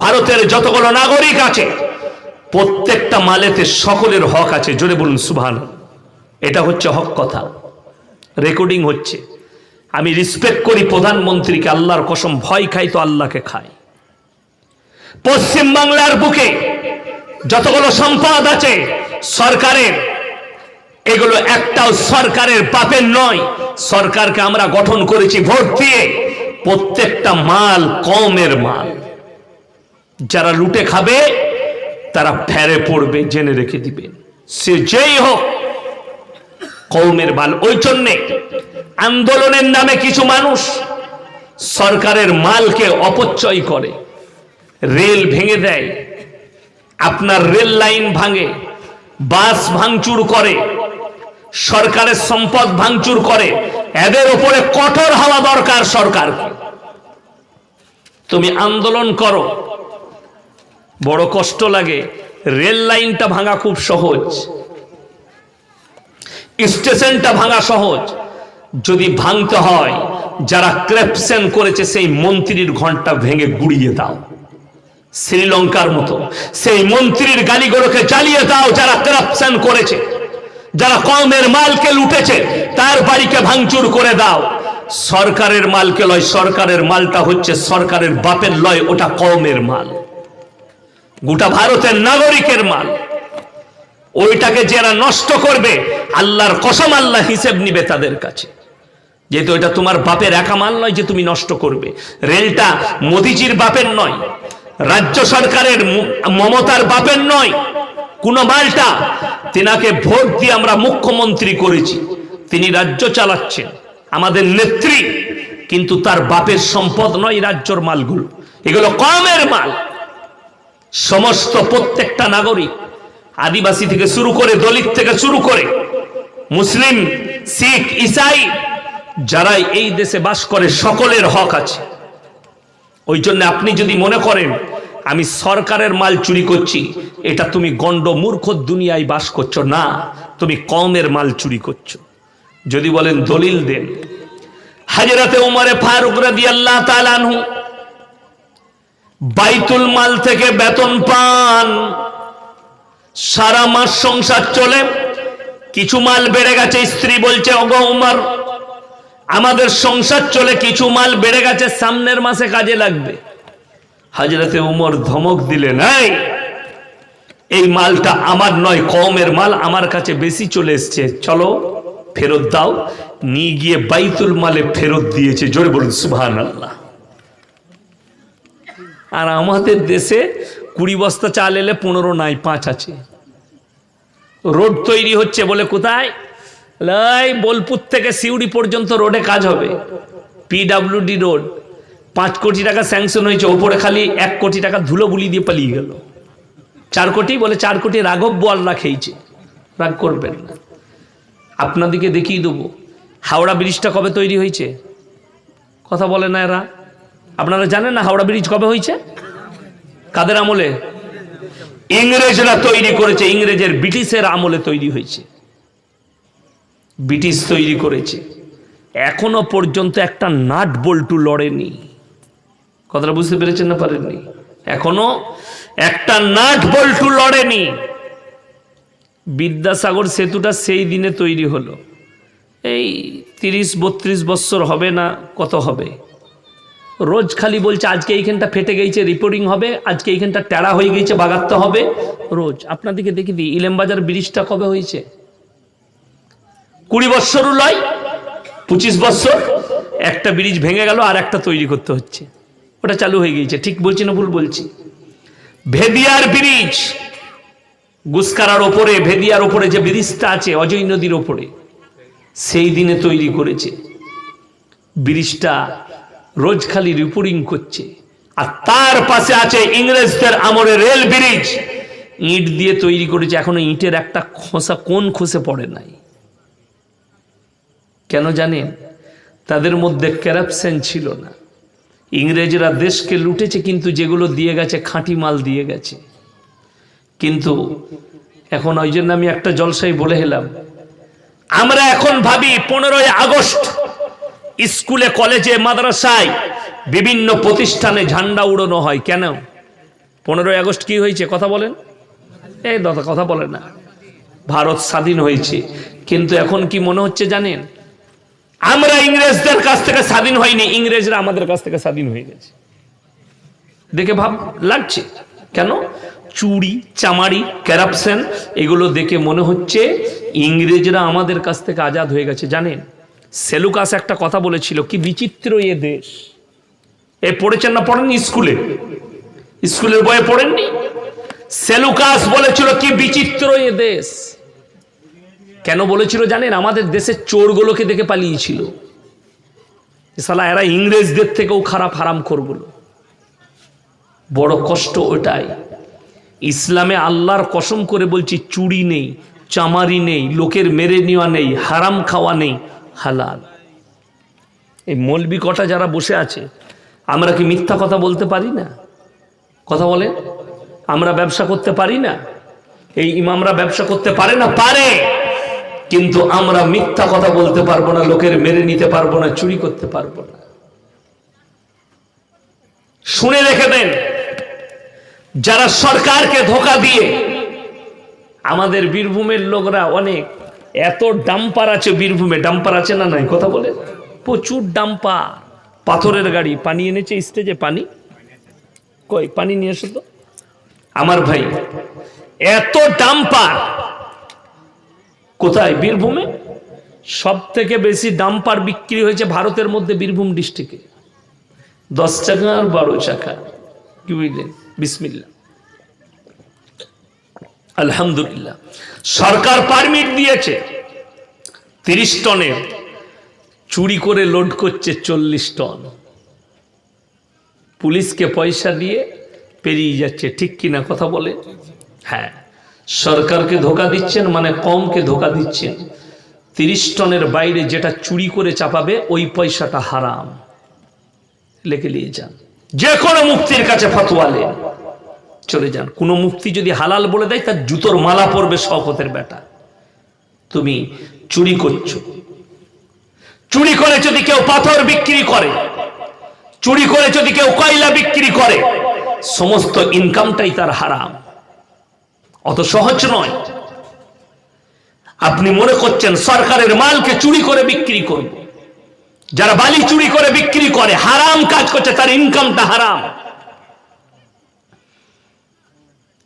ভারতের যতগুলো নাগরিক আছে, প্রত্যেকটা মালেতে সকলের হক আছে। জোরে বলুন সুভান এটা হচ্ছে হক কথা। রেকর্ডিং হচ্ছে। আমি রিসপেক্ট করি প্রধানমন্ত্রীকে, আল্লাহর কসম, ভয় খাই তো আল্লাহকে খাই। পশ্চিম বাংলার বুকে যতগুলো সম্পদ আছে সরকারের, এগুলো একটাও সরকারের পাপের নয়। সরকারকে আমরা গঠন করেছি ভোট দিয়ে। প্রত্যেকটা মাল কমের মাল। যারা লুটে খাবে, তারা ফেরে পড়বে, জেনে রেখে দিবেন সে যেই হোক কৌমের মাল ওই জন্যে আন্দোলনের নামে কিছু মানুষ সরকারের মালকে অপচয় করে, রেল ভেঙে দেয়, আপনার রেল লাইন ভাঙে, বাস ভাঙচুর করে, সরকারের সম্পদ ভাঙচুর করে, এদের উপরে কঠোর হওয়া দরকার সরকার তুমি আন্দোলন করো বড় কষ্ট লাগে। রেল লাইনটা ভাঙা খুব সহজ। স্টেশনটা ভাঙা সহজ। যদি ভাঙতে হয়, যারা ক্রেপশন করেছে সেই মন্ত্রীর ঘণ্টা ভেঙে গুড়িয়ে দাও। শ্রীলঙ্কার মতো। সেই মন্ত্রীর গালিগুলোকে জ্বালিয়ে দাও যারা করাপশন করেছে। যারা কমের মালকে লুটেছে, তার বাড়িকে ভাঙচুর করে দাও। সরকারের মালকে লয়, সরকারের মালটা হচ্ছে সরকারের বাপের লয়, ওটা কমের মাল। গোটা ভারতের নাগরিকের মাল। ওইটাকে যারা নষ্ট করবে, আল্লাহর কসম আল্লাহ হিসেব নিবে তাদের কাছে। যেহেতু এটা তোমার বাপের একা মাল নয় যে তুমি নষ্ট করবে। রেলটা মোদিজির বাপের নয়, রাজ্য সরকারের মমতার বাপের নয়, কোন মালটা তিনাকে ভোট দিয়ে আমরা মুখ্যমন্ত্রী করেছি। তিনি রাজ্য চালাচ্ছেন, আমাদের নেত্রী, কিন্তু তার বাপের সম্পদ নয় রাজ্যর মালগুলো। এগুলো কমের মাল। সমস্ত প্রত্যেকটা নাগরিক আদিবাসী থেকে শুরু করে দলিত থেকে শুরু করে মুসলিম, শিখ, ইসাই, যারাই এই দেশে বাস করে, সকলের হক আছে। ওই জন্য আপনি যদি মনে করেন, আমি সরকারের মাল চুরি করছি, এটা তুমি গণ্ড মূর্খ দুনিয়ায় বাস করছ, না, তুমি কমের মাল চুরি করছ। যদি বলেন দলিল দেন। হাজরাতে উমারে ফারুক রাদি আল্লাহ তালানহু বাইতুল মাল থেকে বেতন পান। সারা মাস সংসার চলে। কিছু মাল বেড়ে গেছে, স্ত্রী বলছে অগো উমার, আমাদের সংসার চলে, কিছু মাল বেড়ে গেছে, সামনের মাসে কাজে লাগবে। হাজরতে উমর ধমক দিলে নাই এই মালটা আমার নয় কমের মাল, আমার কাছে বেশি চলে এসছে। চলো, ফেরত দাও। নিয়ে গিয়ে বাইতুল মালে ফেরত দিয়েছে, জোরে বলুন সুবহান আল্লাহ আর আমাদের দেশে কুড়ি বস্তা চাল এলে পনেরো নাই, পাঁচ আছে। রোড তৈরি হচ্ছে বলে কোথায়? বোলপুর থেকে সিউড়ি পর্যন্ত রোডে কাজ হবে। PWD road. পাঁচ কোটি টাকা স্যাংশন হয়েছে, ওপরে খালি এক কোটি টাকা ধুলো বুলি দিয়ে পালিয়ে গেল। চার কোটি বলে চার কোটি রাঘব বোয়ালরা খেয়েছে। রাগ করবেন না। আপনাদেরকে দেখিয়ে দেবো। হাওড়া ব্রিজটা কবে তৈরি হয়েছে? কথা বলে না এরা। আপনারা জানেন না হাওড়া ব্রিজ কবে হয়েছে? কাদের আমলে? ইংরেজরা তৈরি করেছে, ইংরেজের ব্রিটিশের আমলে তৈরি হয়েছে। ব্রিটিশ তৈরি করেছে। এখনও পর্যন্ত একটা নাট বল্টু লড়েনি। কথাটা বুঝতে পেরেছেন না পারেননি? এখনও একটা নাট বল্টু লড়েনি। বিদ্যাসাগর সেতুটা সেই দিনে তৈরি হলো। এই তিরিশ বত্রিশ বৎসর হবে না, কত হবে? রোজ খালি বলছে, আজকে এইখানটা ফেটে গেছে রিপোর্টিং হবে, আজকে এইখানটা টেরা হয়ে গেছে বাগাতে হবে। রোজ। আপনাদেরকে দেখি দিই, ইলেমবাজার ব্রিজটা কবে হয়েছে? কুড়ি বৎসরও লয়, পঁচিশ বৎসর, একটা ব্রিজ ভেঙে গেল আর একটা তৈরি করতে হচ্ছে। ওটা চালু হয়ে গিয়েছে। ঠিক বলছি না ভুল বলছি? ভেদিয়ার ব্রিজ, গুসকারার ওপরে, ভেদিয়ার ওপরে যে ব্রিজটা আছে, অজয় নদীর ওপরে, সেই দিনে তৈরি করেছে। ব্রিজটা রোজ খালি রিপোর্টিং করছে। আর তার পাশে আছে ইংরেজদের আমলে রেল ব্রিজ ইট দিয়ে তৈরি করেছে, এখনও ইটের একটা খোসা কোন খসে পড়ে নাই? কেন জানেন? তাদের মধ্যে ক্যারাপশন ছিল না। ইংরেজরা দেশকে লুটেছে, কিন্তু যেগুলো দিয়ে গেছে, খাঁটি মাল দিয়ে গেছে। কিন্তু এখন ওই জন্য আমি একটা জলসাই বলে হেলাম আমরা এখন ভাবি পনেরোই আগস্ট স্কুলে, কলেজে, মাদ্রাসায় বিভিন্ন প্রতিষ্ঠানে ঝান্ডা উড়ানো হয়। কেন? পনেরোই আগস্ট কি হয়েছে? কথা বলেন। এই দাদা, কথা বলেন না। ভারত স্বাধীন হয়েছে। কিন্তু এখন কি মনে হচ্ছে জানেন? আমরা ইংরেজদের কাছ থেকে স্বাধীন হয়নি। ইংরেজরা আমাদের কাছ থেকে স্বাধীন হয়ে গেছে। দেখে ভাব লাগছে। কেন? চুরি, চামারি ক্যারাপশন এগুলো দেখে মনে হচ্ছে ইংরেজরা আমাদের কাছ থেকে আজাদ হয়ে গেছে। জানেন? সেলুকাস একটা কথা বলেছিল, কি বিচিত্র এ দেশ। এ পড়েছেন না, পড়েননি স্কুলে? স্কুলের বয়ে পড়েননি? সেলুকাস বলেছিল, কি বিচিত্র এ দেশ। কেন বলেছিল জানেন, আমাদের দেশের চোরগুলোকে দেখে পালিয়েছিল। সালা এরা ইংরেজদের থেকেও খারাপ হারাম করগুলো। বড় কষ্ট ওটাই। ইসলামে আল্লাহর কসম করে বলছি, চুরি নেই, চামারি নেই, লোকের মেরে নেওয়া নেই, হারাম খাওয়া নেই। হালাল। এই মলবি কটা যারা বসে আছে, আমরা কি মিথ্যা কথা বলতে পারি না? কথা বলে? আমরা ব্যবসা করতে পারি না? এই ইমামরা ব্যবসা করতে পারে না? পারে। কিন্তু আমরা মিথ্যা কথা বলতে পারব না, লোকের মেরে নিতে পারব না, চুরি করতে পারব না। শুনে রেখে দেন, যারা সরকারকে ধোকা দিয়ে, আমাদের বীরভূমের লোকরা অনেক এত ডাম্পার আছে বীরভূমে, ডাম্পার আছে না নাই? কথা বলে? প্রচুর ডাম্পার। পাথরের গাড়ি, পানি এনেছে স্টেজে, পানি? কই, পানি নিয়ে এসো তো। আমার ভাই, এত ডাম্পার। কোথায়? বীরভূমে? সব থেকে বেশি ডাম্পার বিক্রি হয়েছে ভারতের মধ্যে বীরভূম ডিস্ট্রিক্টে। দশ চাকা আর বারো চাকা। কি বুঝলেন বিসমিল্লা আলহামদুলিল্লাহ। সরকার পারমিট দিয়েছে। তিরিশ টনের চুরি করে লোড করছে চল্লিশ টন। পুলিশকে পয়সা দিয়ে পেরিয়ে যাচ্ছে, ঠিক কিনা কথা বলে? হ্যাঁ। সরকারকে ধোকা দিচ্ছেন মানে কমকে ধোকা দিচ্ছেন। তিরিশ টনের বাইরে যেটা চুরি করে চাপাবে, ওই পয়সাটা হারাম। লেখে নিয়ে যান। যে কোনো মুক্তির কাছে ফতোয়ালে চলে যান। কোনো মুক্তি যদি হালাল বলে দেয়, তার জুতোর মালা পরবে শকতের বেটা। তুমি চুরি করছ। চুরি করে যদি কেউ পাথর বিক্রি করে, চুরি করে যদি কেউ কয়লা বিক্রি করে, সমস্ত ইনকামটাই তার হারাম। অত সহজ নয়। আপনি মনে করছেন সরকারের মালকে চুরি করে বিক্রি করব। যারা বালি চুরি করে বিক্রি করে, হারাম কাজ করছে, তার ইনকামটা হারাম।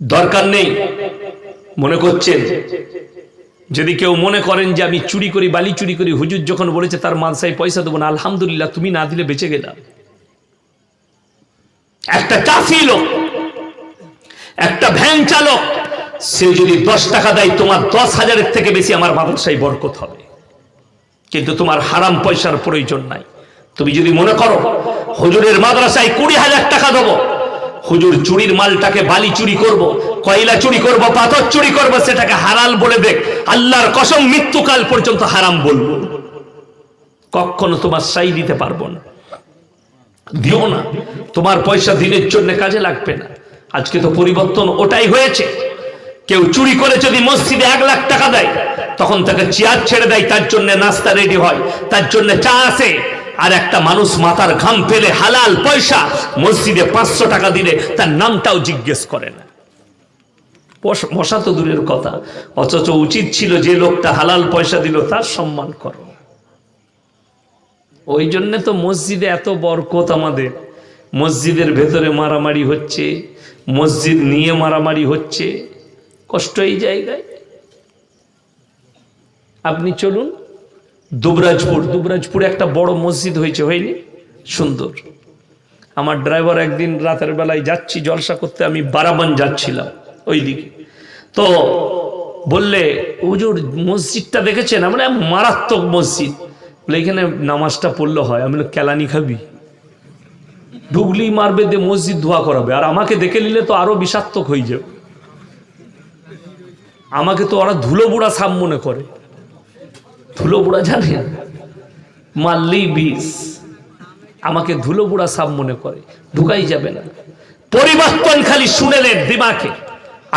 দরকার নেই। মনে করছেন? যদি কেউ মনে করেন যে আমি চুরি করি, বালি চুরি করি, হুজুর যখন বলেছে তার মালসাই পয়সা দেবো না, আলহামদুলিল্লাহ, তুমি না দিলে বেঁচে গেলাম। একটা চাষি লোক, একটা ভ্যান চালক, সে যদি দশ টাকা দেয়, তোমার দশ হাজারের থেকে বেশি আমার মাদ্রাসায় বরকত হবে। কিন্তু তোমার হারাম পয়সার প্রয়োজন নাই। তুমি যদি মনে করো, হুজুরের মাদ্রাসায় কুড়ি হাজার টাকা দেবো হুজুর চুরির মালটাকে বালি চুরি করব, কয়লা চুরি করব, পাথর চুরি করব সেটাকে হারাল বলে দেখ। আল্লাহর কসম মৃত্যুকাল পর্যন্ত হারাম বলব। কখনো তোমার সাই দিতে পারব না। দিও না। তোমার পয়সা দিনের জন্য কাজে লাগবে না। আজকে তো পরিবর্তন ওটাই হয়েছে। কেউ চুরি করে যদি মসজিদে এক লাখ টাকা দেয় তখন তাকে চেয়ার ছেড়ে দেয় তার জন্য নাস্তা রেডি হয় তার জন্য চা আসে আর একটা মানুষ মাথার ঘাম ফেলে হালাল পয়সা মসজিদে পাঁচশো টাকা দিলে তার নামটাও জিজ্ঞেস করে না। মশা তো দূরের কথা। অথচ উচিত ছিল যে লোকটা হালাল পয়সা দিল, তার সম্মান করো। ওই জন্যে তো মসজিদে এত বরকত আমাদের। মসজিদের ভেতরে মারামারি হচ্ছে, মসজিদ নিয়ে মারামারি হচ্ছে। কষ্ট এই জায়গায়। আপনি চলুন। দুবরাজপুর, দুবরাজপুরে একটা বড় মসজিদ হয়েছে, হয়নি? সুন্দর। আমার ড্রাইভার একদিন রাতের বেলায় যাচ্ছি, জলসা করতে, আমি বারাবান যাচ্ছিলাম, ওইদিকে। তো বললে, হুজুর, মসজিদটা দেখেছেন? আমরা মারাত্মক মসজিদ। বলে, এখানে নামাজটা পড়লে হয়। আমি কেলানি খাবি? ঢুকলি মারবে দিয়ে মসজিদ ধোয়া করাবে। আর আমাকে দেখে নিলে তো আরও বিষাক্তক হয়ে যাবে। আমাকে তো ওরা ধুলো বুড়া সাপ মনে করে। ধুলো বুড়া জানেন মারলেই বিষ। আমাকে ধুলো বুড়া সাপ মনে করে, ঢুকাই যাবে না। পরিবর্তন খালি শুনেলেন দিমাকে।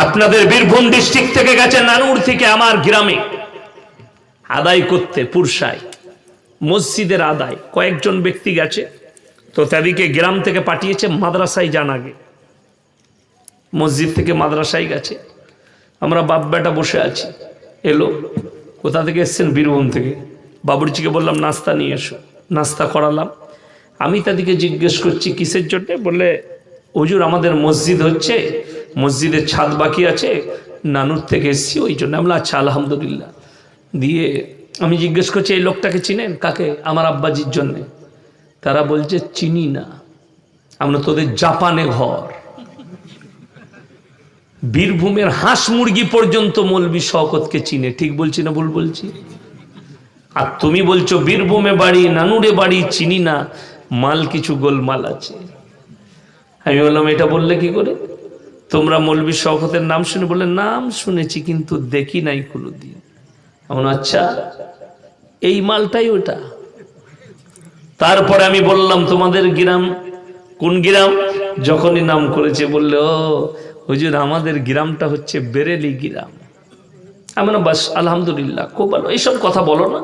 আপনাদের বীরভূম ডিস্ট্রিক্ট থেকে গেছে নানুর থেকে আমার গ্রামে। আদায় করতে পুরসায়, মসজিদের আদায়। কয়েকজন ব্যক্তি গেছে, তো তাদেরকে গ্রাম থেকে পাঠিয়েছে মাদ্রাসায় যান আগে। মসজিদ থেকে মাদ্রাসায় গেছে। আমরা বাপ বেটা বসে আছি। এলো কোথা থেকে এসছেন? বীরভূম থেকে। বাবুরচিকে বললাম, নাস্তা নিয়ে এসো। নাস্তা করালাম। আমি তাদেরকে জিজ্ঞেস করছি, কিসের জন্যে? বললে, হুজুর, আমাদের মসজিদ হচ্ছে, মসজিদের ছাদ বাকি আছে, নানুর থেকে এসছি, ওই জন্য আমরা আচ্ছা আলহামদুলিল্লাহ। দিয়ে আমি জিজ্ঞেস করছি, এই লোকটাকে চিনেন? কাকে? আমার আব্বাজির জন্যে। তারা বলছে, চিনি না। আমরা তোদের জাপানে ঘর। বীরভূমের হাঁস মুরগি পর্যন্ত মলবি শওকতকে চিনে। ঠিক বলছি না ভুল বলছি? আর তুমি বলছো, বীরভূমে বাড়ি, নানুরে বাড়ি, চিনি না, মাল কিছু গোলমাল আছে। আমি বললাম, এটা বললে কি করে? তোমরা মলবি শওকতের নাম শুনে বললে, নাম শুনেছি, কিন্তু দেখি নাই কোনোদিন। এমন আচ্ছা এই মালটাই ওটা। তারপরে আমি বললাম, তোমাদের গ্রাম, কোন গ্রাম? যখনই নাম করেছে, বললে, ও হুজুর, আমাদের গ্রামটা হচ্ছে বেরেলি গ্রাম। আমরা বাস, আলহামদুলিল্লাহ, খুব ভালো। এইসব কথা বলো না।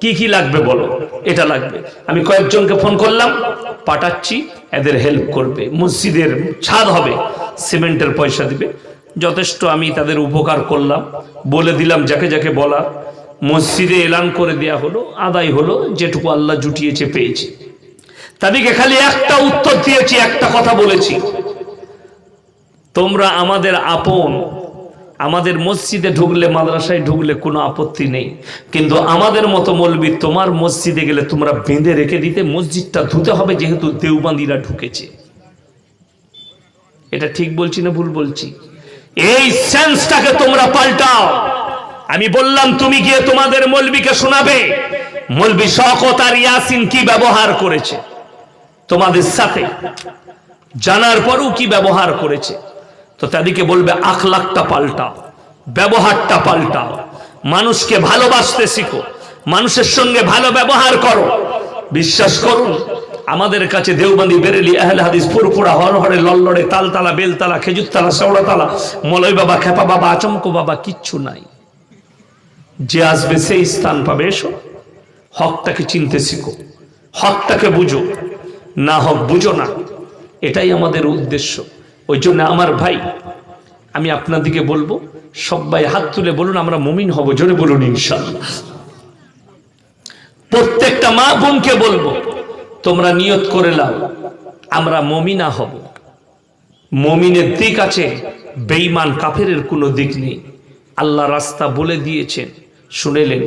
কি কি লাগবে বলো? এটা লাগবে। আমি কয়েকজনকে ফোন করলাম, পাঠাচ্ছি, এদের হেল্প করবে। মসজিদের ছাদ হবে, সিমেন্টের পয়সা দিবে। যথেষ্ট আমি তাদের উপকার করলাম। বলে দিলাম, যাকে যাকে বলা মসজিদে এলান করে দেয়া হলো, আদায় হলো, যেটুকু আল্লাহ জুটিয়েছে, পেয়েছি। তাদেরকে খালি একটা উত্তর দিয়েছি, একটা কথা বলেছি। তোমরা আমাদের আপন। আমাদের মসজিদে ঢুকলে, মাদ্রাসায় ঢুকলে কোনো আপত্তি নেই। কিন্তু আমাদের মতো মলবি তোমার মসজিদে গেলে তোমরা বেঁধে রেখে দিতে, মসজিদটা ধুতে হবে যেহেতু দেওবান্দিরা ঢুকেছে। এটা ঠিক বলছি না ভুল বলছি? এই সেন্সটাকে তোমরা পাল্টাও। আমি বললাম, তুমি গিয়ে তোমাদের মলবিকে শোনাবে, মলবি শকত আর ইয়াসিন কি ব্যবহার করেছে। তোমাদের সাথে জানার পরও কি ব্যবহার করেছে। তো তাদেরকে বলবে আখলাখটা পাল্টাও, ব্যবহারটা পাল্টাও। মানুষকে ভালোবাসতে শিখো, মানুষের সঙ্গে ভালো ব্যবহার করো। বিশ্বাস করুন, আমাদের কাছে দেওবন্দি, বেরেলি, আহলে হাদিস পুরপুরা হরহরে লল্লড়ে তালতালা, বেলতালা, খেজুরতলা, শেওড়াতলা, মলয় বাবা খেপা বাবা, আচমকো বাবা, কিচ্ছু নাই। যে আসবে সেই স্থান পাবে, এসো। হকটাকে চিনতে শিখো, হকটাকে বুঝো। না হক বুঝো না, এটাই আমাদের উদ্দেশ্য। ওই জন্য আমার ভাই, আমি আপনাদিকে বলব, সবাই হাত তুলে বলুন, আমরা মমিন হব, জোরে বলুন ইনশাল্লাহ প্রত্যেকটা মা বোনকে বলব, তোমরা নিয়ত করে লাও আমরা মমিনা হব। মমিনের দিক আছে, বেঈমান কাফেরের কোনো দিক নেই। আল্লাহ রাস্তা বলে দিয়েছেন, শুনেলেন।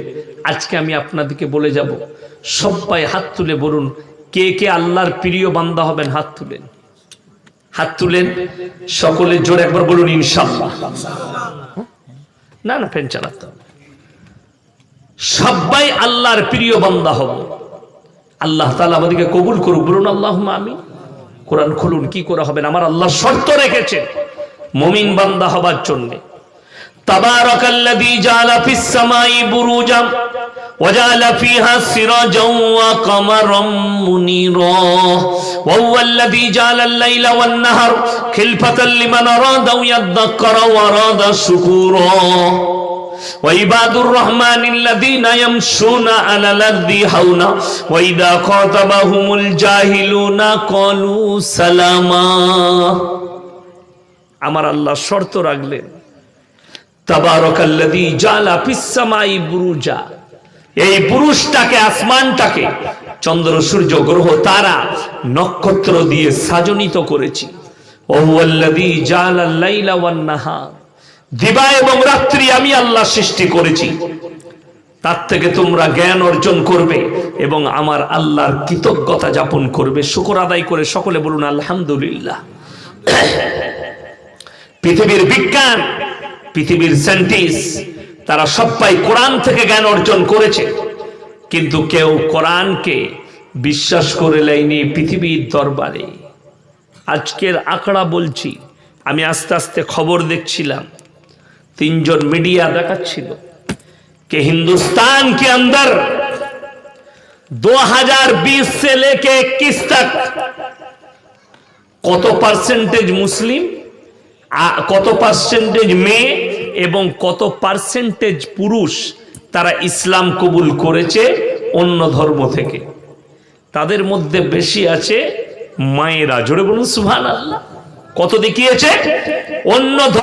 আজকে আমি আপনাদেরকে বলে যাব, সবাই হাত তুলে বলুন, কে কে আল্লাহর প্রিয় বান্দা হবেন, হাত তুলেন। হাত তুলেন, সকলে জোর একবার বলুন ইনশাল্লাহ না না, ফ্যান চালাতে সবাই আল্লাহর প্রিয় বান্দা হব। আল্লাহ তালা আমাদেরকে কবুল করুক, বলুন আল্লাহ আমি কোরআন খুলুন, কি করা হবে আমার আল্লাহ শর্ত রেখেছেন মমিন বান্দা হবার জন্যে। তাবারকাল্লাযী জালা ফিস সামাই বুরুজাম। وجعل فيها سراجا وقمرا منيرا وهو الذي جعل الليل والنهر خلفة لمن أراد أن يذكر وأراد شكورا وعباد الرحمن الذين يمشون على الأرض هونا وإذا خاطبهم الجاهلون قالوا سلاما আমার আল্লাহ শর্ত রাখলেন তাবারকাল্লাযী জালা ফিস সামাই বুরুজা এই পুরুষটাকে, আসমানটাকে, চন্দ্র, সূর্য, গ্রহ, তারা নক্ষত্র দিয়ে সাজনিত করেছি। দিবা এবং রাত্রি আমি আল্লাহ সৃষ্টি করেছি। তার থেকে তোমরা জ্ঞান অর্জন করবে এবং আমার আল্লাহর কৃতজ্ঞতা যাপন করবে। শুকর আদায় করে সকলে বলুন, আলহামদুলিল্লাহ। পৃথিবীর বিজ্ঞান, পৃথিবীর সায়েন্টিস্ট তারা সবাই কোরআন থেকে জ্ঞান অর্জন করেছে কিন্তু কেউ কোরআনকে বিশ্বাস করে লাইনি পৃথিবীর দরবারে আজকের আঁকড়া বলছি আমি আস্তে আস্তে খবর দেখছিলাম তিনজন মিডিয়া দেখাচ্ছিল कि हिंदुस्तान के अंदर 2020 से लेके 21 तक কত পার্সেন্টেজ মুসলিম আ- কত পার্সেন্টেজ মেয়ে এবং কত পার্সেন্টেজ পুরুষ তারা ইসলাম কবুল করেছে অন্য ধর্ম থেকে। তাদের মধ্যে বেশি আছে মায়েরা। জোরে বলুন সুহান আল্লাহ কত দেখিয়েছে? অন্য ধর্ম